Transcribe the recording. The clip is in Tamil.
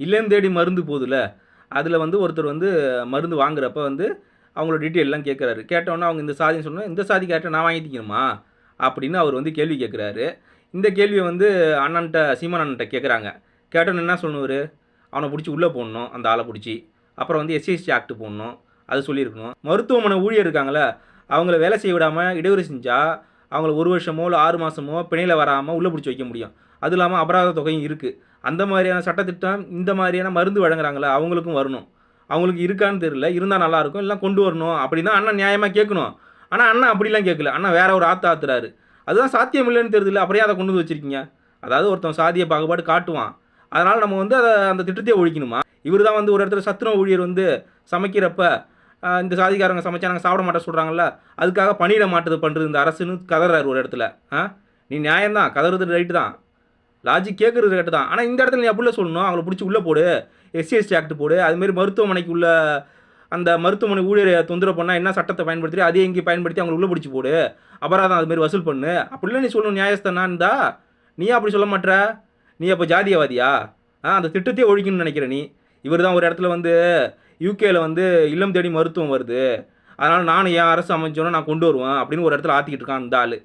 இல்லைன்னு தேடி மருந்து போகுதுல அதில் வந்து ஒருத்தர் வந்து மருந்து வாங்குறப்ப வந்து அவங்களோட டீட்டெயிலெலாம் கேட்குறாரு கேட்டோன்னே அவங்க இந்த சாதின்னு சொன்னால் இந்த சாதி கேட்டால் நான் வாங்கிட்டிக்கணுமா அப்படின்னு அவர் வந்து கேள்வி கேட்குறாரு இந்த கேள்வியை வந்து அண்ணன்ட்ட சீமான் அண்ணன்ட்ட கேட்குறாங்க கேட்டோன்னு என்ன சொல்லுவார்? அவனை பிடிச்சி உள்ளே போடணும் அந்த ஆளை பிடிச்சி. அப்புறம் வந்து எஸ்சிஎஸ்டி ஆக்ட் போடணும் அது சொல்லியிருக்கணும். மருத்துவமனை ஊழியர் இருக்காங்களே அவங்கள வேலை செய்ய விடாமல் இடையூறு செஞ்சால் அவங்கள ஒரு வருஷமோ இல்லை ஆறு மாதமோ பிணையில் வராமல் உள்ளே பிடிச்சி வைக்க முடியும். அது இல்லாமல் அபராத தொகையும் இருக்குது அந்த மாதிரியான சட்டத்திட்டம் இந்த மாதிரியான மருந்து வழங்குறாங்களே? அவங்களுக்கும் வரணும். அவங்களுக்கு இருக்கான்னு தெரியல. இருந்தால் நல்லாயிருக்கும் இல்லை கொண்டு வரணும். அப்படி தான் அண்ணன் நியாயமாக கேட்கணும். ஆனால் அண்ணன் அப்படிலாம் கேட்கல. அண்ணன் வேற ஒரு ஆத்த ஆத்துறாரு. அதுதான் சாத்தியம் இல்லைன்னு தெரியல அப்படியே அதை கொண்டு வந்து வச்சுருக்கீங்க. அதாவது ஒருத்தன் சாதிய பாகுபாடு காட்டுவான். அதனால் நம்ம வந்து அதை அந்த திட்டத்தையே ஒழிக்கணுமா? இவர் தான் வந்து ஒரு இடத்துல சத்துணவு ஊழியர் வந்து சமைக்கிறப்ப இந்த சாதிக்காரங்க சமைச்சா நாங்கள் சாப்பிட மாட்டேன் சொல்கிறாங்கல்ல அதுக்காக பணியிட மாட்டது பண்ணுறது இந்த அரசுன்னு கதறாரு ஒரு இடத்துல. ஆ? நீ நியாயம்தான். கதறது ரைட்டு தான். லாஜிக் கேட்குறது கரெக்டு தான். ஆனால் இந்த இடத்துல நீ அப்படில சொல்லணும். அவங்கள பிடிச்சி உள்ளே போடு. எஸ்சிஎஸ்டி ஆக்ட் போடு. அதுமாரி மருத்துவமனைக்கு உள்ள அந்த மருத்துவமனை ஊழியரை தொந்தரவு பண்ணால் என்ன சட்டத்தை பயன்படுத்தி அதே இங்கே பயன்படுத்தி அவங்களை உள்ளே பிடிச்சி போடு. அபராதம் அதுமாரி வசூல் பண்ணு. அப்படிலாம் நீ சொல்லணும். நியாயஸ்தானா இருந்தா? நீ அப்படி சொல்ல மாட்ற? நீ அப்போ ஜாதியவாதியா? ஆ அந்த திட்டத்தையே ஒழிக்கணும்னு நினைக்கிற நீ. இவர் தான் ஒரு இடத்துல வந்து யூகேயில் வந்து இல்லம் தேடி மருத்துவம் வருது. அதனால் நானும் என் அரசு அமைச்சோன்னா நான் கொண்டு வருவேன் அப்படின்னு ஒரு இடத்துல ஆற்றிக்கிட்டு இருக்கான் இந்த ஆள்.